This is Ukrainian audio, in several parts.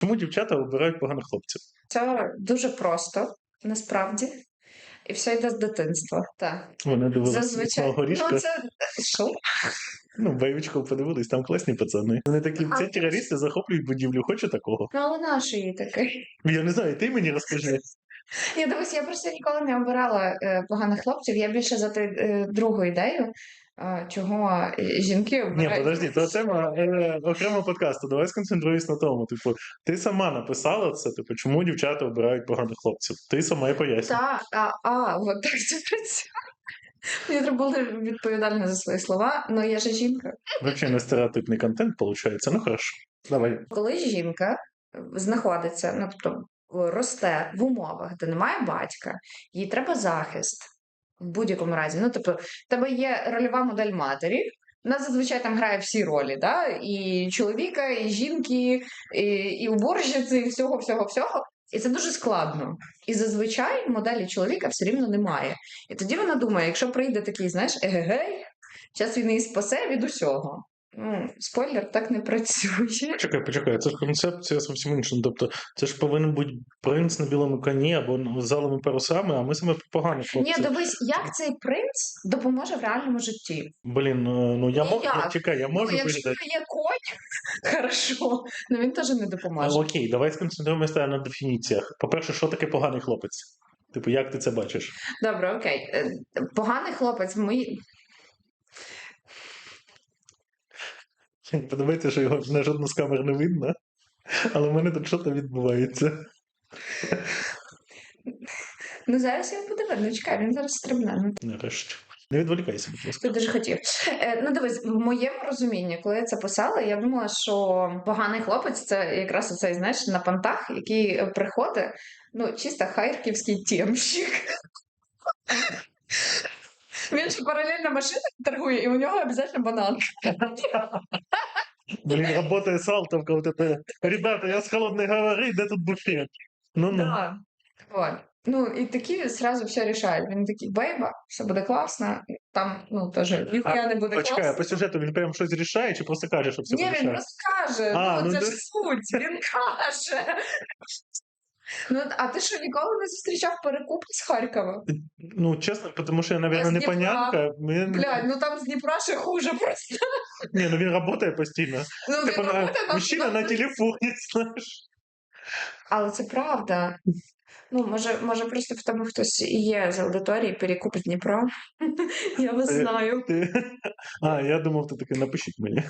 Чому дівчата обирають поганих хлопців? Це дуже просто, насправді. І все йде з дитинства. Так. Вони дивилися Зазвичай. «Міцного горішка. Ну, це що? Ну, бойовичков подивились, там класні пацани. Вони такі, ці терористи захоплюють будівлю, хочу такого. Ну, але наш її такий. Я не знаю, ти мені розкажи. Я дивись, я просто ніколи не обирала е, поганих хлопців. Я більше за ти, е, другу ідею, чого жінки Ні, подожди, то тема е, окремого подкасту. Давай сконцентруюсь на тому. Типу, ти сама написала це, типу, чому дівчата обирають поганих хлопців. Ти сама і пояснюй. Та, а, а, от так це працює. Мені треба бути відповідальна за свої слова, але я ж жінка. Взагалі не стереотипний контент, виходить. Ну хорошо. Давай. Коли жінка знаходиться, ну тобто росте в умовах, де немає батька, їй треба захист в будь-якому разі. Ну, тобто, в тебе є рольова модель матері. Вона зазвичай там грає всі ролі, да? і чоловіка, і жінки, і, і уборщиці, і всього, всього, всього. І це дуже складно. І зазвичай моделі чоловіка все рівно немає. І тоді вона думає, якщо прийде такий, знаєш, егегей, час він її спасе від усього. Ну, спойлер, так не працює. Почекай, почекай, це ж концепція зовсім інша. Ну, Тобто, це ж повинен бути принц на білому коні або ну, з алими парусами, а ми саме про поганих Ні, дивись, як цей принц допоможе в реальному житті. Блін, ну ну, я можу. Ніяк. Чекай, я можу ну, якщо є конь, хорошо, ну він теж не допоможе. Ну, Окей, давай сконцентруємося на дефініціях. По-перше, що таке поганий хлопець? Типу, як ти це бачиш? Добре, окей. Е, Поганий хлопець, ми. Подобається, що його на жодну з камер не видно, але в мене тут щось відбувається. Ну зараз його буде видно. Чекай, він зараз стрибне. Ну, Нарешті. Не відволікайся, будь ласка. Ти дуже хотів. Е, ну, дивись, в моєму розумінні, коли я це писала, я думала, що поганий хлопець це якраз оцей, знаєш, на пантах, який е, приходить, ну, чисто харківський тємщик. Він ж паралельно машинами торгує, і у нього обов'язково бананка. Блін, работає Салтовка, вот это. Ребята, я з холодної гори, де тут буфет? Ну, ну. Да. Вот. Ну, і такі зразу все рішають. Він такий, бейба, все буде класно. Там, ну, теж ніхуя не буде Почекай, а по сюжету він прям щось рішає, чи просто каже, що все Ні, він просто каже. А, ну, ну це да. ж суть, він каже. Ну, а ти що ніколи не зустрічав перекуп з Харкова? Ну, чесно, тому що я, мабуть, не понятка. Він... Блядь, ну там з Дніпра ще хуже просто. Ні, ну він працює постійно. Ну, він Типу, на... там- мужчина на телефоні, знаєш. Але це правда. Ну, може, може, просто в тому хтось і є з аудиторії, перекуп з Дніпра. Я вас знаю. А, я думав, ти таки напишіть мені.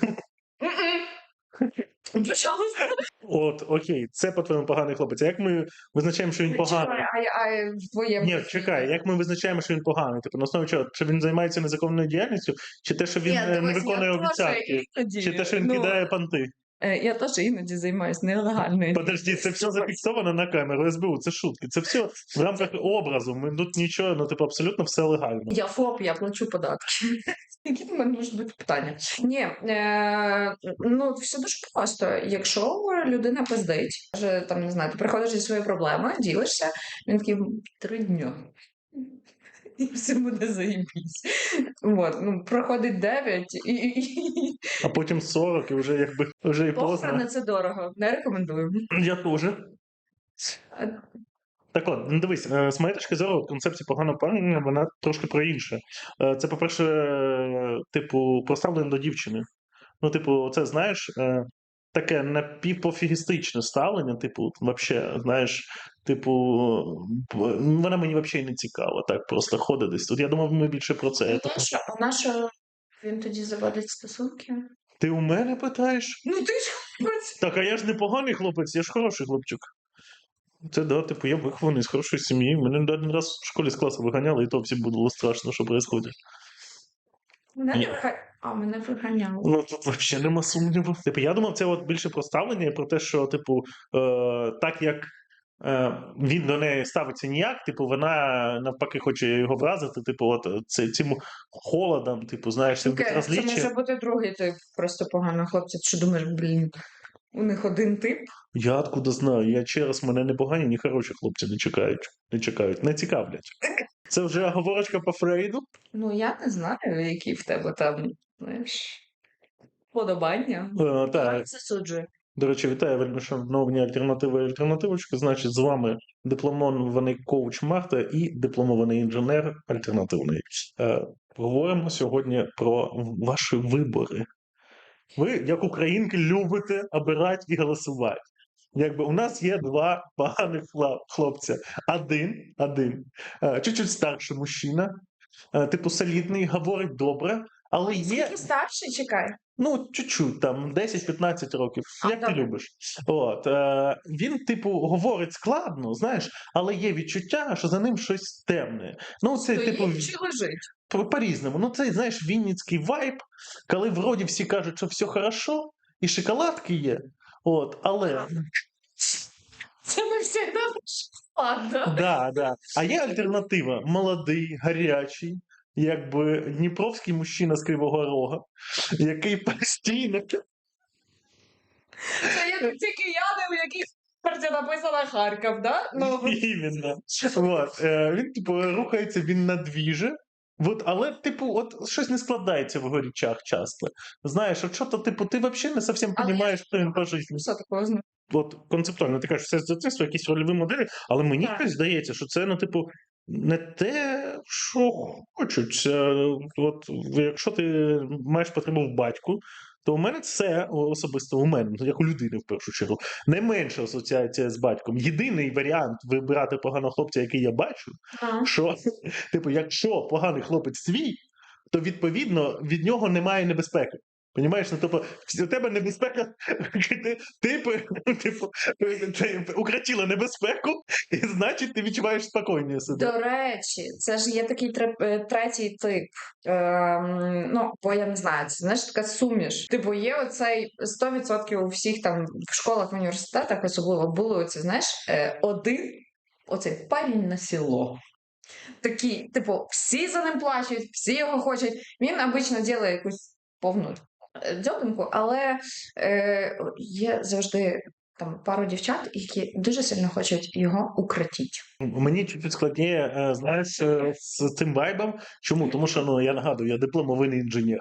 Пожалуйста. От, окей, це по-твоєму поганий хлопець. А як ми визначаємо, що він поганий? Чекай, А, а в твоєму. Ні, чекай, як ми визначаємо, що він поганий? Типу, на основі чого? Чи він займається незаконною діяльністю, чи те, що він Ні, е, не дивись, виконує теж обіцянки, іноді, чи те, що він ну, кидає панти? Е, Я теж іноді займаюся нелегальною. Подожди, це все зафіксовано на камеру СБУ, це шутки. Це все в рамках образу. Ми тут нічого, ну типу, абсолютно все легально. Я ФОП, я плачу податки. Які в мене можуть бути питання? Ні, е, ну все дуже просто. Якщо людина пиздить, каже, там не знаю, ти приходиш зі своєю проблемою, ділишся, він такий три дня. І все буде заєбісь. От, ну, проходить 9 і. А потім 40 і вже якби вже і похорони поздно. це дорого. Не рекомендую. Я теж. А, Так от, ну дивись, е, з моєї точки зору, концепція поганого парня, вона трошки про інше. Е, Це, по-перше, е, типу, поставлення до дівчини. Ну, типу, це знаєш, таке напівпофігістичне ставлення, типу, вообще, знаєш, типу, вона мені взагалі не цікава, так просто ходить десь тут. Я думав, ми більше про це. Що, а на що він тоді заводить стосунки? Ти у мене питаєш? Ну ти ж хоч. Так, а я ж не поганий хлопець, я ж хороший хлопчик. Це да, типу, я вихований з хорошої сім'ї. Мене один раз в школі з класу виганяли, і то всім було страшно, що відбувається. А, мене виганяли. Ну тут взагалі нема сумніву. Типу, я думав, це от більше про ставлення про те, що, типу, е, так як е, він до неї ставиться ніяк, типу, вона навпаки хоче його вразити, типу, от це, цим холодом, типу, знаєш, Окей, це безразліччям. може бути другий тип просто поганого хлопця. Що думаєш, блін, у них один тип? Я откуда знаю? Я через мене не погані, ні хороші хлопці не чекають, не чекають, не цікавлять. Це вже говорочка по Фрейду. Ну, я не знаю, які в тебе там, знаєш, подобання. Е, так. До речі, вітаю вельмишановні альтернативи і альтернативочки. Значить, з вами дипломований коуч Марта і дипломований інженер альтернативний. Е, Поговоримо сьогодні про ваші вибори. Ви, як українки, любите обирати і голосувати. Якби у нас є два поганих хлопця. Один, один, е, чуть-чуть старший мужчина, е, типу солідний, говорить добре, але є Скільки старший, чекай. Ну, чуть-чуть, там 10-15 років, А, як ти любиш. От, е, він, типу, говорить складно, знаєш, але є відчуття, що за ним щось темне. Ну, це, типу, Стоїть чи лежить? по- по-різному. Ну, це, знаєш, вінницький вайб, коли вроді всі кажуть, що все хорошо, і шоколадки є. От, але Це ми всі ладно. да, да. А є альтернатива: молодий, гарячий, якби дніпровський мужчина з Кривого Рога, який постійно Це як ті кияни, у яких карті написано Харків, да? Ну, Іменно. Вот. Е, він, типу, рухається він на двіже. Вот, але, типу, от щось не складається в його речах часто. Знаєш, от що-то, типу, ти взагалі не зовсім розумієш, що він по житті. що такого знаю. От концептуально, ти кажеш, все з дитинства, якісь рольові моделі, але мені Так. щось здається, що це, ну, типу, не те, що хочуть. От, якщо ти маєш потребу в батьку, то у мене це особисто у мене, ну, як у людини в першу чергу, найменша асоціація з батьком. Єдиний варіант вибирати поганого хлопця, який я бачу, А. що, типу, якщо поганий хлопець твій, то відповідно від нього немає небезпеки. Понімаєш, ну тобто у тебе небезпека, ти, типу, ти небезпеку, і значить ти відчуваєш спокійніше себе. До речі, це ж є такий е, третій тип. Ем, ну, бо я не знаю, це знаєш така суміш. Типу, є оцей 100% у всіх там в школах, в університетах, особливо були оці, знаєш, е, один оцей парень на село. Такий, типу, всі за ним плачуть, всі його хочуть. Він обично робить якусь повну дзьобинку, але е, є завжди там пару дівчат, які дуже сильно хочуть його укротити. Мені чуть складніше, е, знаєш, е, з цим вайбом. Чому? Тому що ну я нагадую, я дипломований інженер.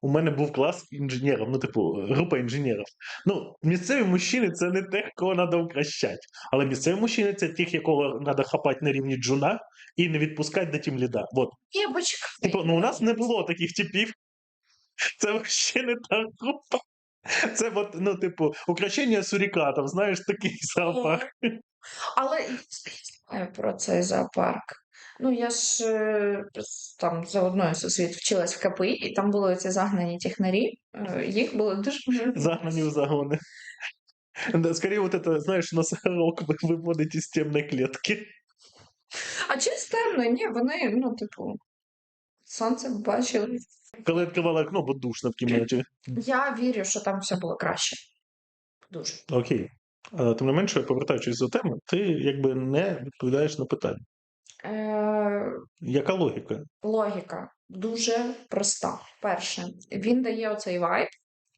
У мене був клас інженерів, ну, типу, група інженерів. Ну, місцеві мужчини це не тих, кого треба укращати. Але місцеві мужчини це тих, якого треба хапати на рівні джуна і не відпускати до тім ліда. От. Почекай. Типу, ну у нас не було таких типів. Це взагалі не та група. Це от, ну, типу, украшення сурікатів, знаєш, такий запах. Але я знаю про цей зоопарк. Ну, я ж е, там заодно освіт вчилась в КПІ, і там були ці загнані технарі. Е, Їх було дуже Загнані в загони. Да, скорее, вот это, знаешь, носорог вы- выводить из темной клетки. А чи темно? Ні, вони, ну, типу, сонце бачили. коли відкривала окно, бо душно в кімнаті. Я вірю, що там все було краще. Дуже. Окей. А, Тим не менше, повертаючись до теми, ти якби не відповідаєш на питання. Е, Яка логіка? логіка дуже проста. Перше, він дає оцей вайб,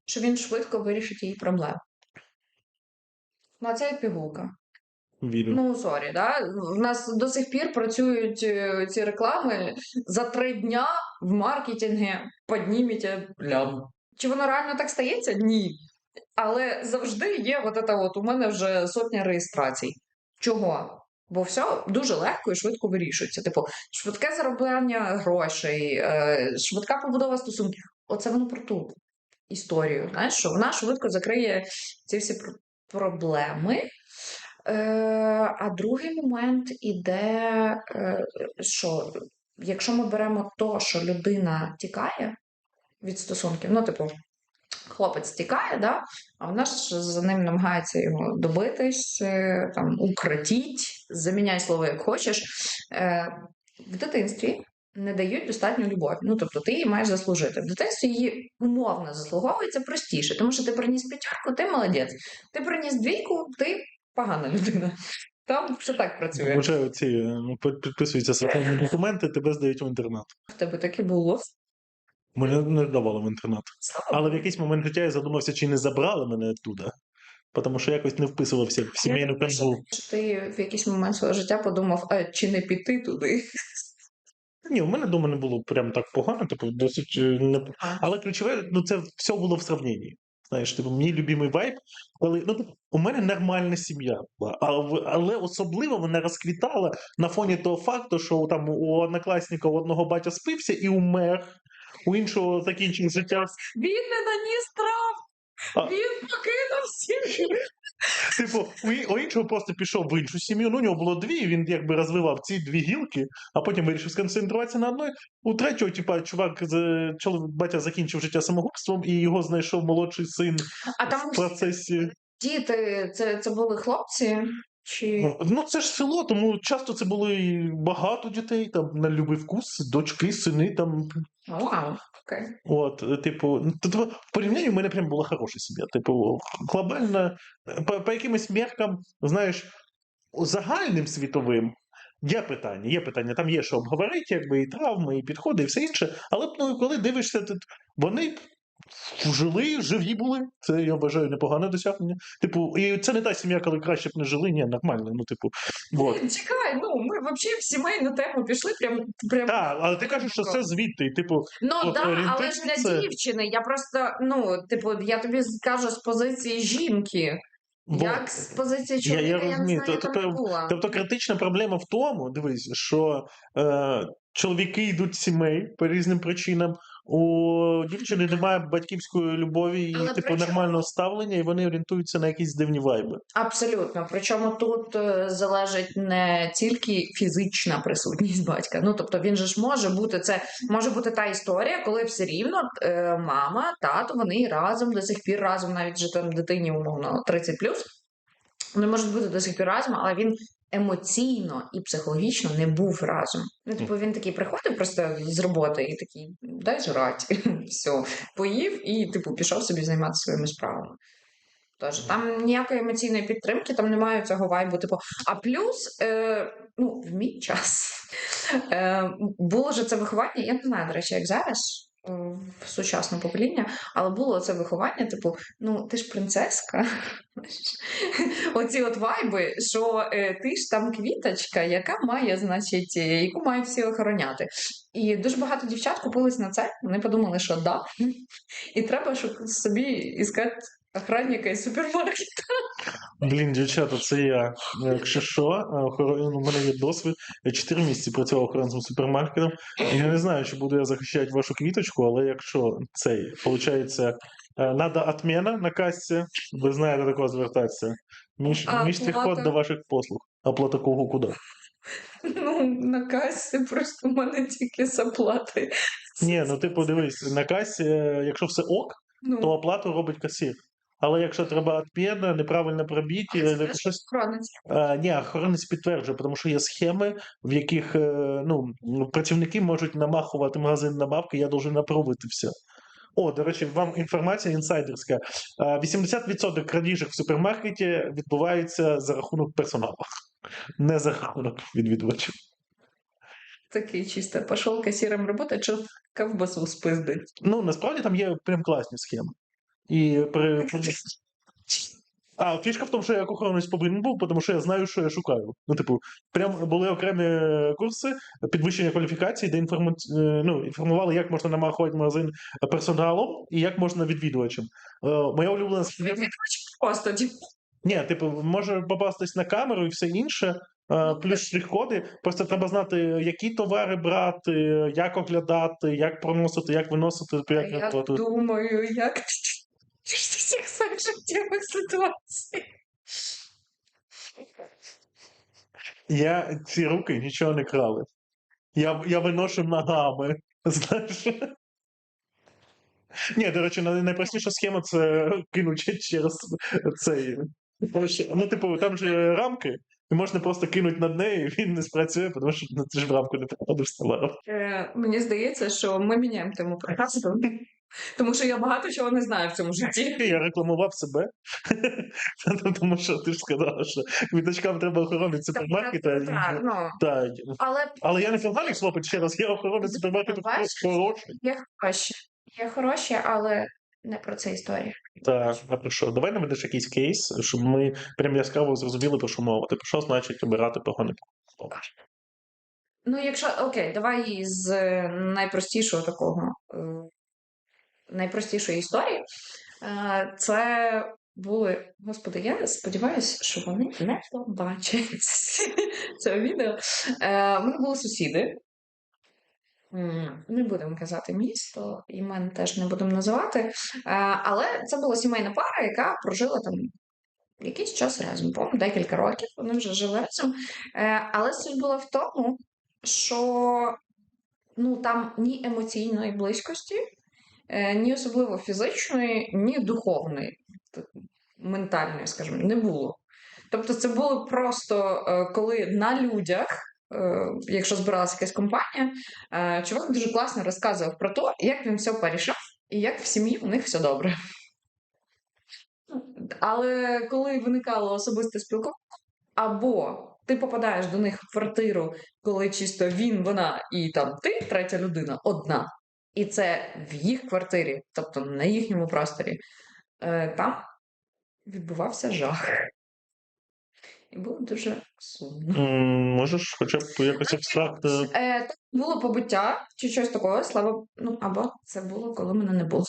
що він швидко вирішить її проблему. Ну, а це як пігулка. Вірю. Ну, сорі, да? В нас до сих пір працюють е, ці реклами за три дня в маркетингі підніміть лям. Чи воно реально так стається? Ні. Але завжди є от це от у мене вже сотня реєстрацій. Чого? Бо все дуже легко і швидко вирішується. Типу, швидке заробляння грошей, е, швидка побудова стосунків. Оце воно про ту історію. Знаєш, що вона швидко закриє ці всі проблеми. Е, а другий момент іде, е, що якщо ми беремо то, що людина тікає від стосунків, ну, типу, хлопець тікає, да? а вона ж за ним намагається його добитись, е, там, укротіть, заміняй слово як хочеш. В дитинстві не дають достатньо любові. Ну, тобто ти її маєш заслужити. В дитинстві її умовно заслуговується простіше, тому що ти приніс п'ятерку, ти молодець. Ти приніс двійку, ти погана людина. Там все так працює. Вже ці ну, підписуються соціальні документи, тебе здають в інтернат. В тебе таке було. Мене не давали в інтернат. Але в якийсь момент життя я задумався, чи не забрали мене оттуда. Тому що якось не вписувався в сімейну канву. Ти в якийсь момент свого життя подумав, а чи не піти туди? Ні, у мене вдома не було прям так погано, типу, досить е, не. Але ключове, ну це все було в сравненні. Знаєш, типу, мій любимий вайб, коли ну, у мене нормальна сім'я була, але, особливо вона розквітала на фоні того факту, що там у однокласника одного батя спився і умер, у іншого закінчив життя. Він не наніс трав, він покинув сім'ю. Типу, у, іншого просто пішов в іншу сім'ю. Ну, у нього було дві, і він якби розвивав ці дві гілки, а потім вирішив сконцентруватися на одної. У третього, типа, чувак чоловік батя закінчив життя самогубством, і його знайшов молодший син А там в процесі. діти, це, це були хлопці? Чи Ну, це ж село, тому часто це були багато дітей, там на любий вкус, дочки, сини там. Вау, окей. От, типу, тут тобто, в порівнянні в мене прям була хороша сім'я. Типу, глобально, по, по якимось міркам, знаєш, загальним світовим. Є питання, є питання, там є що обговорити, якби і травми, і підходи, і все інше. Але ну, коли дивишся, тут вони жили, живі були. Це я вважаю непогане досягнення. Типу, і це не та сім'я, коли краще б не жили, ні, нормально. Ну, типу, от. Чекай, ну ми взагалі в сімейну тему пішли прям. прям... Так, але ти кажеш, що це звідти, і, типу, Ну от так, але ж для це- дівчини. Я просто, ну, типу, я тобі скажу з позиції жінки. вот. Як з позиції Я- я чоловіка, я, не знаю, там Тобто- була. Тобто критична проблема в тому, дивись, що е, чоловіки йдуть з сімей по різним причинам. У дівчини немає батьківської любові і Але типу нормального ставлення, і вони орієнтуються на якісь дивні вайби. Абсолютно. Причому тут е, залежить не тільки фізична присутність батька. Ну тобто він же ж може бути це може бути та історія, коли все рівно е, мама, тато, вони разом до сих пір разом, навіть вже там дитині умовно 30 Вони можуть бути до сих пір разом, але він емоційно і психологічно не був разом. Ну, типу, він такий приходив просто з роботи і такий дай жрати, все, поїв і типу пішов собі займатися своїми справами. Тож там ніякої емоційної підтримки, там немає цього вайбу. Типу, а плюс, е, ну, в мій час е, було ж це виховання, я не знаю, до речі, як зараз. е, В сучасне покоління, але було це виховання, типу, ну ти ж принцеска. Оці от вайби, що е, ти ж там квіточка, яка має, значить, е, яку мають всі охороняти. І дуже багато дівчат купились на це. Вони подумали, що да. І треба собі іскати охранника із супермаркету. Блін, дівчата, це я. Якщо що, ну, у мене є досвід. Я 4 місяці працював охоронцем супермаркетом. Я не знаю, чи буду я захищати вашу квіточку, але якщо цей, виходить, надо отмена на касі, ви знаєте до кого звертатися. Між, А між оплата? до ваших послуг. Оплата кого куди? Ну, на касі просто в мене тільки з оплати. Ні, ну ти подивись, на касі, е, якщо все ок, Ну, то оплату робить касір. Але якщо треба отмена, неправильно пробіті, це щось. охоронець. А, ні, охоронець підтверджує, тому що є схеми, в яких е, ну, працівники можуть намахувати магазин на бабки, я должен напробити все. О, до речі, вам інформація інсайдерська. 80% крадіжок в супермаркеті відбувається за рахунок персоналу, не за рахунок відвідувачів. Такий чисто. Пішов касіром роботи, чи ковбасу спиздить. Ну, насправді там є прям класні схеми. І при... А фішка в тому, що я як охоронець повинен був, тому що я знаю, що я шукаю. Ну, типу, прям були окремі курси підвищення кваліфікації, де інформу... е, ну, інформували, як можна намахувати магазин персоналом і як можна відвідувачем. Е, Моя улюблена. Просто типу, Ні, типу, може попастись на камеру і все інше. е, Плюс штрих-коди, просто треба знати, які товари брати, як оглядати, як проносити, як виносити, як я думаю, як всіх своїх життєвих ситуацій. Я ці руки нічого не крали. Я, я виношу ногами. Знаєш? Ні, до речі, найпростіша схема це кинути через цей. Ну, типу, там же рамки, і можна просто кинути над нею, і він не спрацює, тому що ну, ти ж в рамку не попадеш товаром. Е, мені здається, що ми міняємо тему подкасту, тому що я багато чого не знаю в цьому житті. Я рекламував себе, тому що ти ж сказала, що квіточкам треба охоронити супермаркета. Так, ну, Так. але Але я не фіналік хлопець ще раз, я охоронець супермаркету хороший. є хороші. Є хороші, але не про це історія. Так, а про що? Давай наведеш якийсь кейс, щоб ми прям яскраво зрозуміли, про що мова. Типу, що значить обирати слово? Ну, якщо окей, давай з найпростішого такого е, найпростішої історії. Е, Це були, господи, я сподіваюся, що вони не побачать це відео. Е, Вони були сусіди. Не будемо казати місто, імен теж не будемо називати. Е, Але це була сімейна пара, яка прожила там якийсь час разом, по декілька років. Вони вже жили разом. Але суть була в тому, що ну, там ні емоційної близькості, ні особливо фізичної, ні духовної, ментальної, скажімо, не було. Тобто, це було просто е, коли на людях, е, якщо збиралася якась компанія, е, чувак дуже класно розказував про те, як він все порішав і як в сім'ї у них все добре. Але коли виникало особисте спілкування, або ти попадаєш до них в квартиру, коли чисто він, вона і там ти, третя людина, одна, і це в їх квартирі, тобто на їхньому просторі, е, там відбувався жах. І було дуже сумно. Можеш хоча б якось абстрактно. Е, так, було побуття чи щось такого, слава ну або це було, коли мене не було.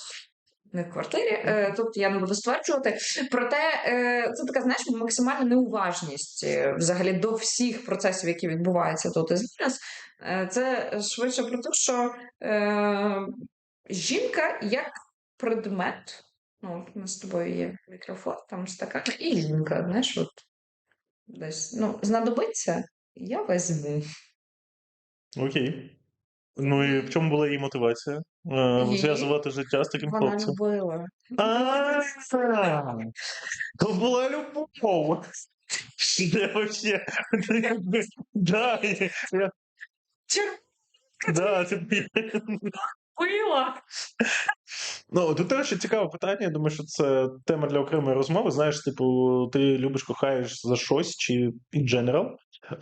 Не в квартирі, е, тут я не буду стверджувати. Проте е, це така, знаєш, максимальна неуважність е, взагалі до всіх процесів, які відбуваються тут і зараз. Е, це швидше про те, що е, жінка як предмет. Ну, у нас з тобою є мікрофон, там стакан, і жінка, знаєш, от десь ну, знадобиться, я візьму. Окей. Ну і в чому була її мотивація? Е, Її? Зв'язувати життя з таким Вона хлопцем. любила. А, То була любов. Де вообще? Да, я- я- да, це Пила. Ну, тут теж цікаве питання. Я думаю, що це тема для окремої розмови. Знаєш, типу, ти любиш, кохаєш за щось чи in general.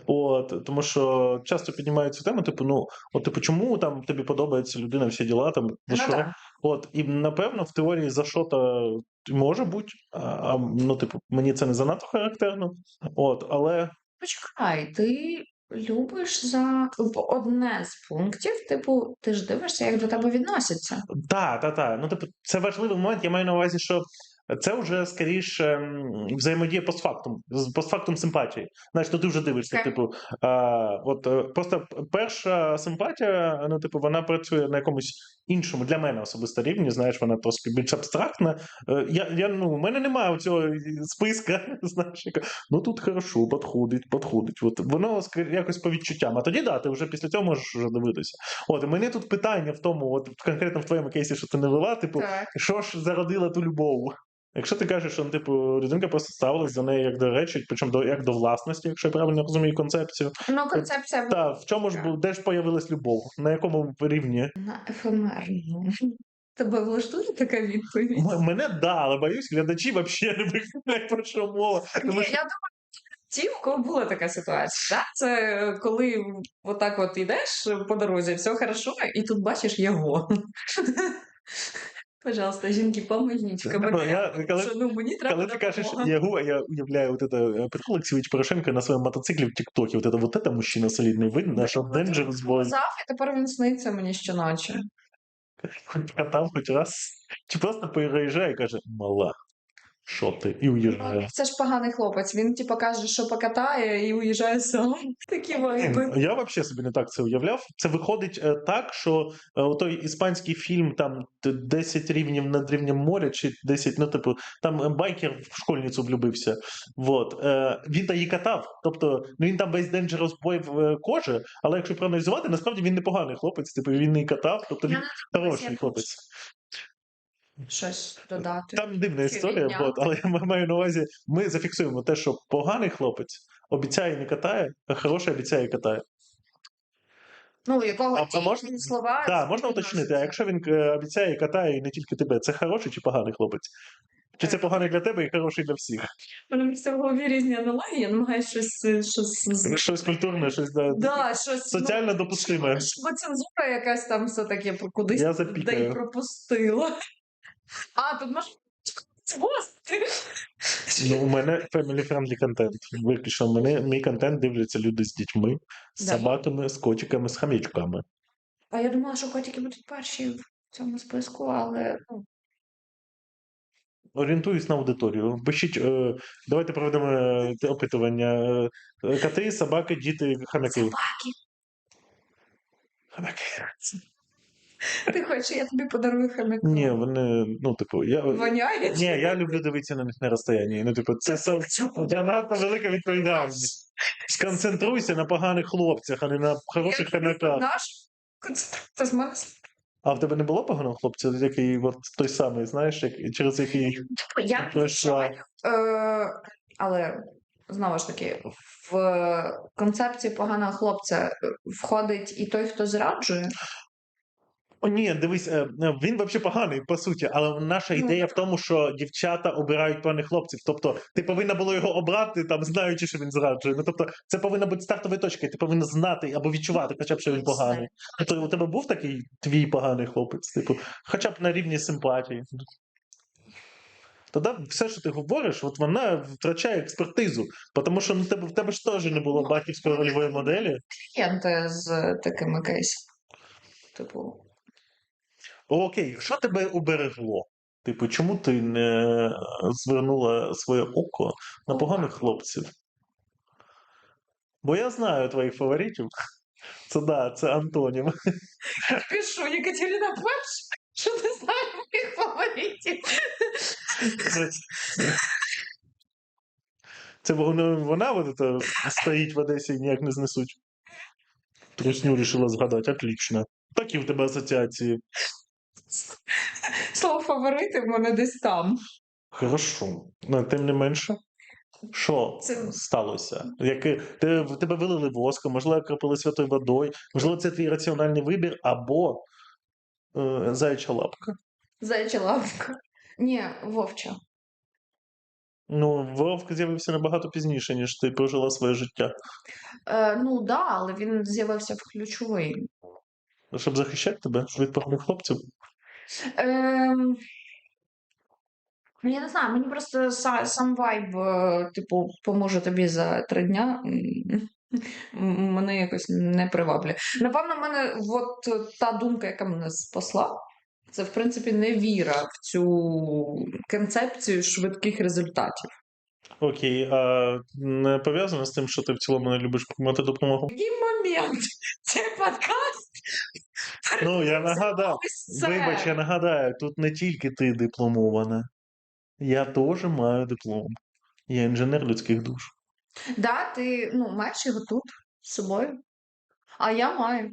От, тому що часто піднімають цю тему, типу, ну, от типу, чому там тобі подобається людина, всі діла там, за Ну, що? так. От, і напевно, в теорії за що то може бути, а, а, ну, типу, мені це не занадто характерно. От, але Почекай, ти любиш за одне з пунктів, типу, ти ж дивишся, як до тебе відносяться. Так, так, так. Ну, типу, це важливий момент. Я маю на увазі, що це вже скоріше взаємодія постфактум, з постфактум симпатії. Знаєш, то ти вже дивишся, Так. типу, а, от е, просто перша симпатія, ну, типу, вона працює на якомусь іншому для мене особисто рівні. Знаєш, вона трошки більш абстрактна. Е, Я, я, ну, у мене немає цього списка, знаєш, яка, ну тут хорошо, підходить, підходить. От воно якось по відчуттям. А тоді да, ти вже після цього можеш вже дивитися. От, і мене тут питання в тому, от конкретно в твоєму кейсі, що ти не вела, типу, Так. що ж зародила ту любов? Якщо ти кажеш, що ну, типу, людинка просто ставилась до неї як до речі, причому до як до власності, якщо я правильно розумію концепцію. Ну, концепція була Та в чому ж був, де ж появилась любов? На якому рівні? на ефемерному. Тебе влаштує така відповідь? М- мене да, але боюсь, глядачі взагалі не виглядають про що мова. Ні, що я думаю, ті, в кого була така ситуація. Так? Це коли отак от йдеш по дорозі, все хорошо, і тут бачиш його. Пожалуйста, жінки, помогіть в Ну, я- коментарях. коли- що, ну, мені треба коли ти кажеш допомога. Ягу, а я уявляю вот это Петро Олексійович Порошенко на своєму мотоциклі в Тіктокі. Вот это, вот это мужчина солідний видно, що Dangerous Boy. Казав, і тепер він сниться мені щоночі. Хоч катав хоч раз. Чи просто переїжджає і каже, мала, що ти? І Ну, уїжджає. Це ж поганий хлопець. Він типу каже, що покатає і уїжджає сам. Такі вайби. Я взагалі собі не так це уявляв. Це виходить е, так, що е, той іспанський фільм там 10 рівнів над рівнем моря, чи 10, ну, типу, там е, байкер в школьницю влюбився. Вот. Він та її катав. Тобто, ну він там весь Dangerous Boy в е, кожі, але якщо проаналізувати, насправді він непоганий хлопець, типу він її катав, тобто він Я хороший хлопець. Щось додати. Там дивна історія, от, але я маю на увазі, ми зафіксуємо те, що поганий хлопець обіцяє не катає, а хороший обіцяє і катає. Ну, якого А- ті можна- слова. Так, можна уточнити, а якщо він е, обіцяє і катає і не тільки тебе, це хороший чи поганий хлопець? Чи це поганий для тебе і хороший для всіх? Мене просто в голові різні аналогії, я намагаюся щось, е, щось Щось культурне, щось да, Да, щось соціально ну, допустиме. щоб цензура якась там все-таки кудись Я запікаю. пропустила. А, тут можна. Господи. Ну, у мене family-friendly контент. Виключно мене мій контент дивляться люди з дітьми, з Да. собаками, з котиками, з хам'ячками. А я думала, що котики будуть перші в цьому списку, але ну, орієнтуюсь на аудиторію. Пишіть, е, давайте проведемо е, опитування. Е, Коти, собаки, діти, хомяки. Собаки. Хомяки. Ти хочеш, я тобі подарую хомяка? Ні, вони, ну, типу, я. Воняє? Ні, я люблю дивитися на них на розстоянні. Ну, типу, це со- занадто велика відповідальність. Сконцентруйся на поганих хлопцях, а не на хороших хомяках. Наш концентрат з мене А в тебе не було поганого хлопця, який от той самий, знаєш, як, через який Я пройшла? Е, але знову ж таки, в концепцію поганого хлопця е, входить і той, хто зраджує. О, ні, дивись, е, е, він взагалі поганий, по суті, але наша Ну, ідея в тому, що дівчата обирають поганих хлопців. Тобто, ти повинна було його обрати, там, знаючи, що він зраджує. Ну, тобто, це повинна бути стартовою точкою, ти повинна знати або відчувати, хоча б, що він поганий. Тобто, у тебе був такий твій поганий хлопець, типу, хоча б на рівні симпатії. Тоді все, що ти говориш, от вона втрачає експертизу, тому що ну, тебе, в тебе ж теж не було Ну, батьківської рольової моделі. Клієнти з такими кейсами. Типу, Окей, що тебе уберегло? Типу, чому ти не звернула своє око на поганих хлопців? Бо я знаю твоїх фаворитів. Це да, це антонім. пишу Екатерина перша, що не знаю моїх фаворитів. Це, вона, вона от стоїть в Одесі і ніяк не знесуть. Трусню рішила згадати. Отлично. Такі в тебе асоціації. Слово фаворити в мене десь там. Хорошо. Ну, тим не менше. Що Це- сталося? Яке ти, в тебе вилили воском, можливо, крапили святою водою, можливо, це твій раціональний вибір або е, заяча лапка. Заяча лавка. Ні, вовча. Ну, вовк з'явився набагато пізніше, ніж ти прожила своє життя. Е, ну да, але він з'явився в ключовий. Щоб захищати тебе від поганих хлопців. Ем... Я не знаю, мені просто сам вайб, е, типу, поможе тобі за три дня. Мене якось не приваблює. Напевно, в мене от та думка, яка мене спасла, це в принципі не віра в цю концепцію швидких результатів. Окей, а не пов'язано з тим, що ти в цілому не любиш приймати допомогу? Який момент? Цей подкаст. Ну, я нагадав. Вибач, я нагадаю, тут не тільки ти дипломована. Я теж маю диплом. Я інженер людських душ. Да, ти ну, маєш його тут з собою. А я маю.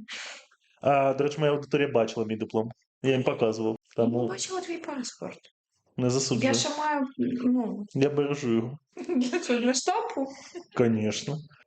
А, до речі, моя аудиторія бачила мій диплом. Я їм показував. Я бачила твій паспорт. не засуджую. Я ще маю, ну, Я бережу його. для штампу. Звісно.